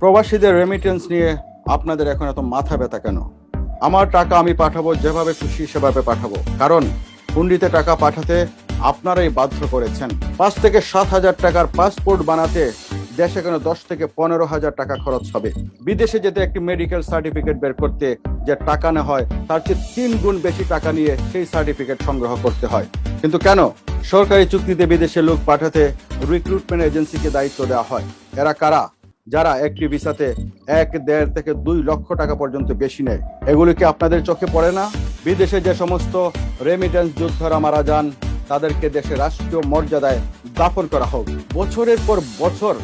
প্রবাসীদের রেমিটেন্স নিয়ে আপনাদের এখন এত মাথা ব্যথা কেন? আমার টাকা আমি পাঠাবো, যেভাবে খুশি সেভাবে পাঠাবো। কারণ হুন্ডিতে টাকা পাঠাতে আপনারাই বাধ্য করেছেন। পাঁচ থেকে সাত হাজার টাকার পাসপোর্ট বানাতে দেশে কেন দশ থেকে পনেরো হাজার টাকা খরচ হবে? বিদেশে যেতে একটি মেডিকেল সার্টিফিকেট বের করতে যে টাকা না হয়, তার চেয়ে তিন গুণ বেশি টাকা নিয়ে সেই সার্টিফিকেট সংগ্রহ করতে হয়। কিন্তু কেন? সরকারি চুক্তিতে বিদেশে লোক পাঠাতে রিক্রুটমেন্ট এজেন্সিকে দায়িত্ব দেওয়া হয়। এরা কারা? যারা একটি ভিসাতে এক দেড় থেকে দুই লক্ষ টাকা পর্যন্ত বেশি নেয়, এগুলি কি আপনাদের চোখে পড়ে না? বিদেশে যে সমস্ত রেমিটেন্স যোদ্ধারা মারা যান, তাদেরকে দেশে রাষ্ট্রীয় মর্যাদায় দাফন করা হোক। বছরের পর বছর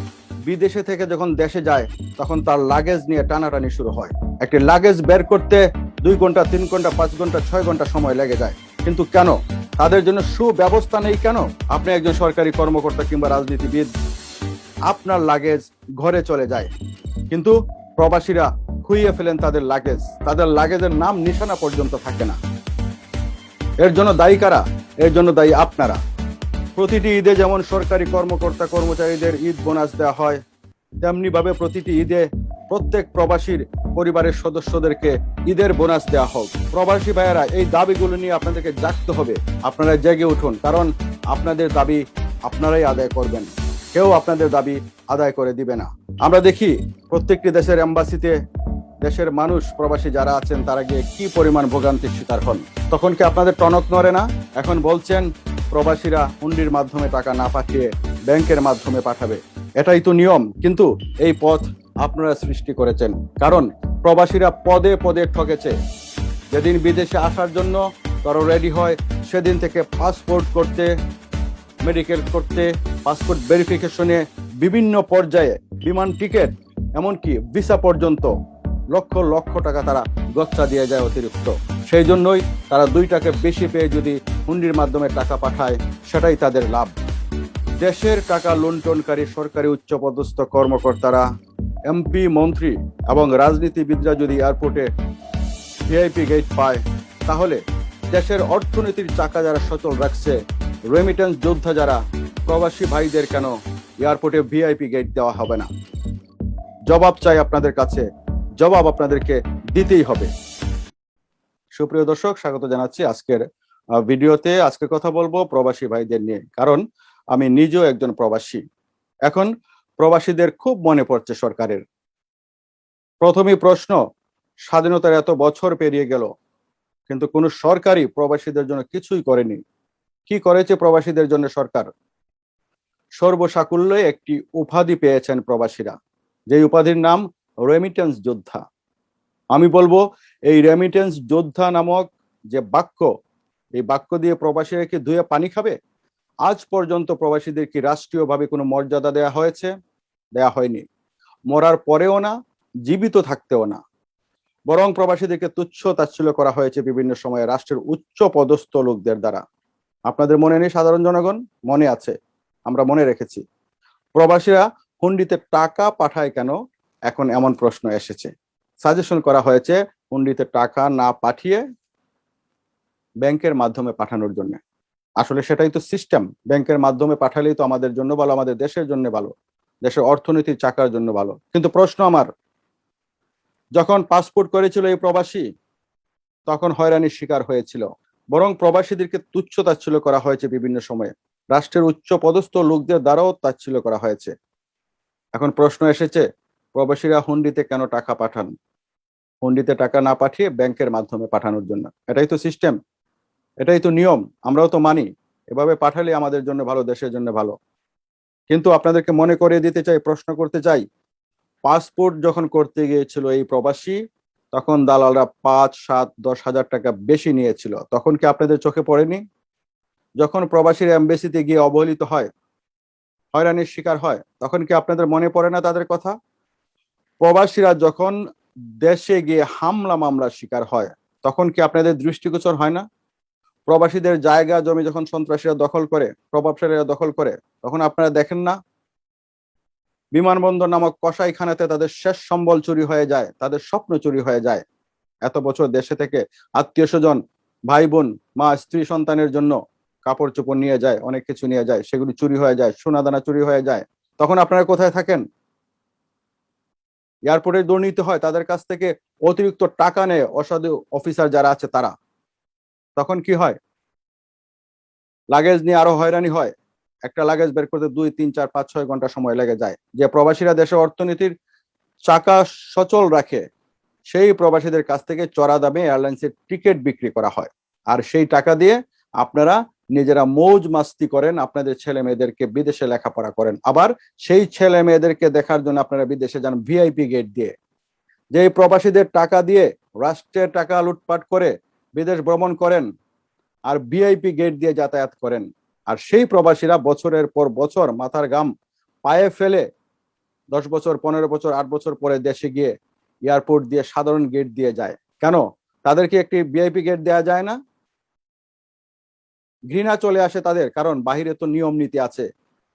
বিদেশে থেকে যখন দেশে যায়, তখন তার লাগেজ নিয়ে টানাটানি শুরু হয়। একটি লাগেজ বের করতে দুই ঘণ্টা, তিন ঘণ্টা, পাঁচ ঘণ্টা, ছয় ঘণ্টা সময় লেগে যায়। কিন্তু কেন? তাদের জন্য সুব্যবস্থা নেই কেন? আপনি একজন সরকারি কর্মকর্তা কিংবা রাজনীতিবিদ আপনার লাগেজ ঘরে চলে যায়। কিন্তু প্রবাসীরা খুইয়ে ফেলেন তাদের লাগেজ তাদের লাগেজের নাম নিশানা পর্যন্ত থাকে না। এর জন্য দায়ী কারা? এর জন্য দায়ী আপনারা। প্রতিটি ঈদে যেমন সরকারি কর্মকর্তা কর্মচারীদের ঈদ বোনাস দেওয়া হয় তেমনি ভাবে প্রতিটি ঈদে প্রত্যেক প্রবাসীর পরিবারের সদস্যদেরকে ঈদের বোনাস দেওয়া হোক। প্রবাসী ভাইয়েরা, এই দাবিগুলো নিয়ে আপনাদেরকে জাগতে হবে। আপনারা জেগে উঠুন, কারণ আপনাদের দাবি আপনারাই আদায় করবেন। কেউ আপনাদের দাবি আদায় করে দিবে না। আমরা দেখি প্রত্যেকটি দেশের এম্বাসিতে দেশের মানুষ, প্রবাসী যারা আছেন, তারা গিয়ে কি পরিমাণ ভোগান্তির শিকার হন? তখন কি আপনাদের টনক নড়ে না? এখন বলছেন, প্রবাসীরা হুন্ডির মাধ্যমে টাকা না পাঠিয়ে ব্যাংকের মাধ্যমে পাঠাবে। এটাই তো নিয়ম। কিন্তু এই পথ আপনারা সৃষ্টি করেছেন। কারণ প্রবাসীরা পদে পদে ঠকেছে। যেদিন বিদেশে আসার জন্য তারা রেডি হয়, সেদিন থেকে পাসপোর্ট করতে মেডিকেল করতে পাসপোর্ট ভেরিফিকেশনে বিভিন্ন পর্যায়ে বিমান টিকিট, এমনকি ভিসা পর্যন্ত লক্ষ লক্ষ টাকা তারা গচ্চা দিয়ে যায় অতিরিক্ত। সেই জন্যই তারা দুই টাকা বেশি পেয়ে যদি হুন্ডির মাধ্যমে টাকা পাঠায়, সেটাই তাদের লাভ। দেশের টাকা লুণ্ঠনকারী সরকারি উচ্চপদস্থ কর্মকর্তারা, এমপি, মন্ত্রী এবং রাজনীতিবিদরা যদি এয়ারপোর্টে ভিআইপি গেট পায়, তাহলে দেশের অর্থনীতির চাকা যারা সচল রাখছে রেমিটেন্স যোদ্ধা যারা প্রবাসী ভাইদের কেন এয়ারপোর্টে ভিআইপি গেট দেওয়া হবে না? জবাব চাই আপনাদের কাছে, জবাব আপনাদেরকে দিতেই হবে। সুপ্রিয় দর্শক, স্বাগত জানাচ্ছি আজকের ভিডিওতে। আজকে কথা বলব প্রবাসী ভাইদের নিয়ে, কারণ আমি নিজেও একজন প্রবাসী। এখন প্রবাসীদের খুব মনে পড়ছে সরকারের। প্রথমেই প্রশ্ন, স্বাধীনতার এত বছর পেরিয়ে গেল, কিন্তু কোনো সরকারই প্রবাসীদের জন্য কিছুই করেনি। কি করেছে প্রবাসীদের জন্য সরকার? সর্বসাকুল্যে একটি উপাধি পেয়েছেন প্রবাসীরা যে উপাধির নাম রেমিটেন্স যোদ্ধা। আমি বলব, এই রেমিটেন্স যোদ্ধা নামক যে বাক্য, এই বাক্য দিয়ে প্রবাসীরা কি ধুয়ে পানি খাবে? আজ পর্যন্ত প্রবাসীদের কি রাষ্ট্রীয়ভাবে কোনো মর্যাদা দেয়া হয়েছে? দেয়া হয়নি। মরার পরেও না, জীবিত থাকতেও না। বরং প্রবাসীদেরকে তুচ্ছ তাচ্ছিল্য করা হয়েছে বিভিন্ন সময়ে রাষ্ট্রের উচ্চ পদস্থ লোকদের দ্বারা। আপনাদের মনে নেই সাধারণ জনগণ? মনে আছে। আমরা মনে রেখেছি। প্রবাসীরা হুন্ডিতে টাকা পাঠায় কেন? এখন এমন প্রশ্ন এসেছে। সাজেশন করা হয়েছে হুন্ডিতে টাকা না পাঠিয়ে ব্যাংকের মাধ্যমে পাঠানোর জন্য। আসলে সেটাই তো সিস্টেম ব্যাংকের মাধ্যমে পাঠালেই তো আমাদের জন্য ভালো, আমাদের দেশের জন্য ভালো, দেশের অর্থনীতির চাকার জন্য ভালো। কিন্তু প্রশ্ন আমার, যখন পাসপোর্ট করেছিল এই প্রবাসী, তখন হয়রানির শিকার হয়েছিল। বরং প্রবাসীদেরকে তুচ্ছ তাচ্ছিল্য করা হয়েছে বিভিন্ন সময়ে। রাষ্ট্রের উচ্চ পদস্থ লোকদের দ্বারাও তাচ্ছিল্য করা হয়েছে। এখন প্রশ্ন এসেছে, প্রবাসীরা হুন্ডিতে কেন টাকা পাঠান? হুন্ডিতে টাকা না পাঠিয়ে ব্যাংকের মাধ্যমে পাঠানোর জন্য। এটাই তো সিস্টেম, এটাই তো নিয়ম, আমরাও তো মানি। এভাবে পাঠালে আমাদের জন্য ভালো, দেশের জন্য ভালো। কিন্তু আপনাদেরকে মনে করিয়ে দিতে চাই, প্রশ্ন করতে চাই, পাসপোর্ট যখন করতে গিয়েছিল এই প্রবাসী, তখন দালালরা পাঁচ, সাত, দশ হাজার টাকা বেশি নিয়েছিল। তখন কি আপনাদের চোখে পড়েনি? যখন প্রবাসীর এম্বাসিতে গিয়ে অবহেলিত হয়, হয়রানির শিকার হয়, তখন কি আপনাদের মনে পড়ে না তাদের কথা? প্রবাসীরা যখন দেশে গিয়ে হামলা মামলার শিকার হয়, তখন কি আপনাদের দৃষ্টিগোচর হয় না? প্রবাসীদের জায়গা জমি যখন সন্ত্রাসীরা দখল করে, প্রভাবশালীরা দখল করে, তখন আপনারা দেখেন না? বিমানবন্দর নামক কসাইখানাতে তাদের শেষ সম্বল চুরি হয়ে যায়, তাদের স্বপ্ন চুরি হয়ে যায়। এত বছর দেশে থেকে আত্মীয় স্বজন, ভাই বোন, মা, স্ত্রী, সন্তানের জন্য কাপড় চোপড় নিয়ে যায়, অনেক কিছু নিয়ে যায়, সেগুলি চুরি হয়ে যায় সোনা দানা চুরি হয়ে যায়। তখন আপনারা কোথায় থাকেন? এয়ারপোর্টে দুর্নীতি হয়, তাদের কাছ থেকে অতিরিক্ত টাকা নেয় অসাধু অফিসার যারা আছে তারা। তখন কি হয়? লাগেজ নিয়ে আরও হয়রানি হয়। একটা লাগেজ বের করতে দুই, তিন, চার, পাঁচ, ছয় ঘণ্টা সময় লেগে যায়। যে প্রবাসীরা দেশের অর্থনীতির চাকা সচল রাখে, সেই প্রবাসীদের কাছ থেকে চড়া দামে এয়ারলাইন্সের টিকিট বিক্রি করা হয়। আর সেই টাকা দিয়ে আপনারা নিজেরা মৌজ মাস্তি করেন, আপনাদের ছেলে মেয়েদেরকে বিদেশে লেখাপড়া করেন। আবার সেই ছেলে মেয়েদেরকে দেখার জন্য আপনারা বিদেশে যান ভিআইপি গেট দিয়ে। যে প্রবাসীদের টাকা দিয়ে রাষ্ট্রের টাকা লুটপাট করে বিদেশ ভ্রমণ করেন আর ভিআইপি গেট দিয়ে যাতায়াত করেন, আর সেই প্রবাসীরা বছরের পর বছর মাথার গাম পায়ে ফেলে দশ বছর, পনেরো বছর, আট বছর পরে দেশে গিয়ে এয়ারপোর্ট দিয়ে সাধারণ গেট দিয়ে যায়। কেন? তাদেরকে একটি ভিআইপি গেট দেওয়া যায় না। ঘৃণা চলে আসে তাদের, কারণ বাহিরে তো নিয়ম নীতি আছে।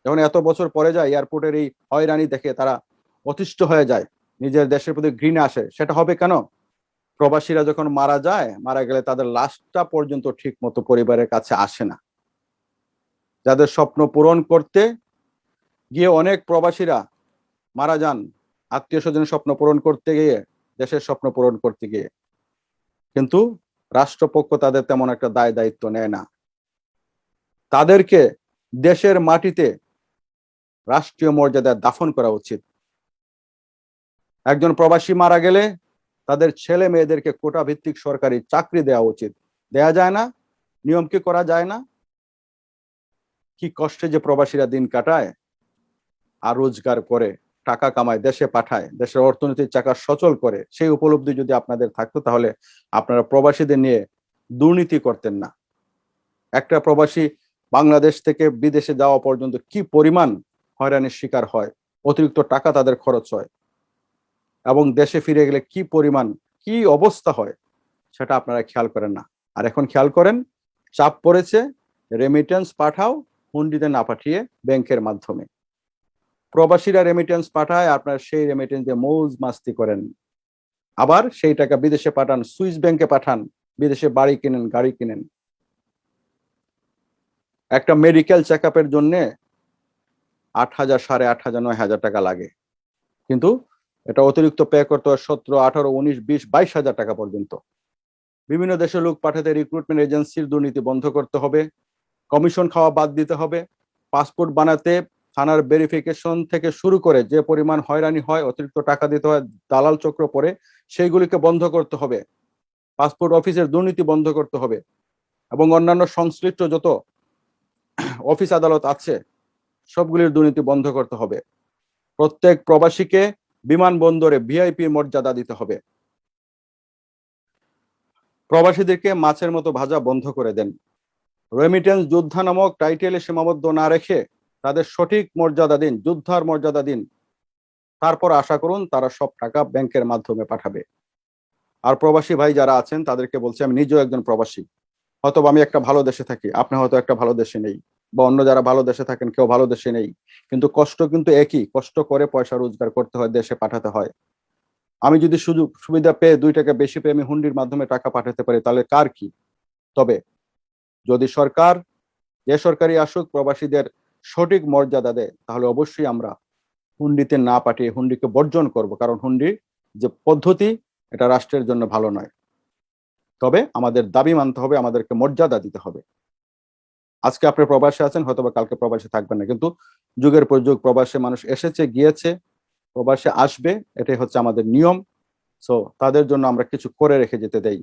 যখন এত বছর পরে যায়, এয়ারপোর্টের এই হয়রানি দেখে তারা অতিষ্ঠ হয়ে যায়, নিজের দেশের প্রতি ঘৃণা আসে। সেটা হবে কেন? প্রবাসীরা যখন মারা যায়, মারা গেলে তাদের লাশটা পর্যন্ত ঠিক মতো পরিবারের কাছে আসে না। যাদের স্বপ্ন পূরণ করতে গিয়ে অনেক প্রবাসীরা মারা যান, আত্মীয় স্বজনের স্বপ্ন পূরণ করতে গিয়ে, দেশের স্বপ্ন পূরণ করতে গিয়ে। কিন্তু রাষ্ট্রপক্ষ তাদের তেমন একটা দায় দায়িত্ব নেয় না। তাদেরকে দেশের মাটিতে রাষ্ট্রীয় মর্যাদায় দাফন করা উচিত। একজন প্রবাসী মারা গেলে তাদের ছেলে মেয়েদেরকে কোটা ভিত্তিক সরকারি চাকরি দেওয়া উচিত। দেয়া যায় না, নিয়ম কি করা যায় না? কি কষ্টে যে প্রবাসীরা দিন কাটায় আর রোজগার করে, টাকা কামায়, দেশে পাঠায়, দেশের অর্থনীতির চাকা সচল করে, সেই উপলব্ধি যদি আপনাদের থাকতো তাহলে আপনারা প্রবাসীদের নিয়ে দুর্নীতি করতেন না। একটা প্রবাসী বাংলাদেশ থেকে বিদেশে যাওয়া পর্যন্ত কি পরিমাণ হয়রানির শিকার হয়? অতিরিক্ত টাকা তাদের খরচ হয়। এবং দেশে ফিরে গেলে কি পরিমাণ, কি অবস্থা হয়, সেটা আপনারা খেয়াল করেন না। আর এখন খেয়াল করেন, চাপ পড়েছে রেমিটেন্স পাঠাও, হুন্ডিতে না পাঠিয়ে ব্যাংকের মাধ্যমে। প্রবাসীরা রেমিটেন্স পাঠায়, আপনার সেই রেমিটেন্স দিয়ে মৌজ মাস্তি করেন। আবার সেই টাকা বিদেশে পাঠান, সুইস ব্যাংকে পাঠান, বিদেশে বাড়ি কিনেন, গাড়ি কিনেন। একটা মেডিকেল চেক আপের জন্য আট হাজার, সাড়ে আট হাজার, নয় হাজার টাকা লাগে। কিন্তু এটা অতিরিক্ত পে করতে হয় সতেরো, আঠারো, উনিশ, বিশ, বাইশ হাজার টাকা পর্যন্ত। বিভিন্ন দেশের লোক পাঠাতে রিক্রুটমেন্ট এজেন্সির দুর্নীতি বন্ধ করতে হবে। কমিশন খাওয়া বাদ দিতে হবে। পাসপোর্ট বানাতে থানার ভেরিফিকেশন থেকে শুরু করে যে পরিমাণ হয়রানি হয়, অতিরিক্ত টাকা দিতে হয়, দালাল চক্র পরে সেইগুলিকে বন্ধ করতে হবে। পাসপোর্ট অফিসের দুর্নীতি বন্ধ করতে হবে। এবং অন্যান্য সংশ্লিষ্ট যত অফিস আদালত আছে, সবগুলির দুর্নীতি বন্ধ করতে হবে। প্রত্যেক প্রবাসীকে বিমানবন্দরে ভিআইপি মর্যাদা দিতে হবে। প্রবাসীদেরকে মাছের মতো ভাজা বন্ধ করে দেন। রেমিটেন্স যোদ্ধা নামক টাইটেলে সীমাবদ্ধ না রেখে তাদের সঠিক মর্যাদা দিন, যোদ্ধার মর্যাদা দিন। তারপর আশা করুন তারা সব টাকা ব্যাংকের মাধ্যমে পাঠাবে। আর প্রবাসী ভাই যারা আছেন তাদেরকে বলছি, আমি নিজেও একজন প্রবাসী। হয়তো আমি একটা ভালো দেশে থাকি, আপনি হয়তো একটা ভালো দেশে নেই, বা অন্য যারা ভালো দেশে থাকেন কেউ ভালো দেশে নেই, কিন্তু কষ্ট কিন্তু একই, কষ্ট করে পয়সা রোজগার করতে হয়, দেশে পাঠাতে হয়। আমি যদি সুযোগ, সুবিধা পেয়ে দুই টাকা বেশি পেয়ে আমি হুন্ডির মাধ্যমে টাকা পাঠাতে পারি, তাহলে কার কি? তবে যদি সরকার বেসরকারি আসুক, প্রবাসীদের সঠিক মর্যাদা দেয়, তাহলে অবশ্যই আমরা হুন্ডিতে না পাঠিয়ে হুন্ডিকে বর্জন করব, কারণ হুন্ডি যে পদ্ধতি, এটা রাষ্ট্রের জন্য ভালো নয়। তবে আমাদের দাবি মানতে হবে, আমাদেরকে মর্যাদা দিতে হবে। আজকে আপনি প্রবাসে আছেন হয়তো বা কালকে প্রবাসে থাকবেন না, কিন্তু যুগের পর যুগ প্রবাসে মানুষ এসেছে, গিয়েছে, প্রবাসে আসবে, এটাই হচ্ছে আমাদের নিয়ম। সো তাদের জন্য আমরা কিছু করে রেখে যেতে দেই।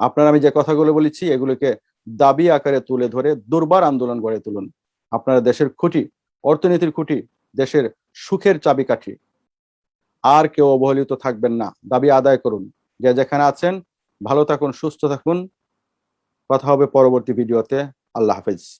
আপনার আমি যে কথাগুলো বলেছি, এগুলোকে দাবি আকারে তুলে ধরে দুর্বার আন্দোলন গড়ে তুলুন। আপনারা দেশের খুঁটি, অর্থনীতির খুঁটি, দেশের সুখের চাবিকাঠি। আর কেউ অবহেলিত থাকবেন না। দাবি আদায় করুন। যে যেখানে আছেন ভালো থাকুন সুস্থ থাকুন। কথা হবে পরবর্তী ভিডিওতে। আল্লাহ হাফেজ।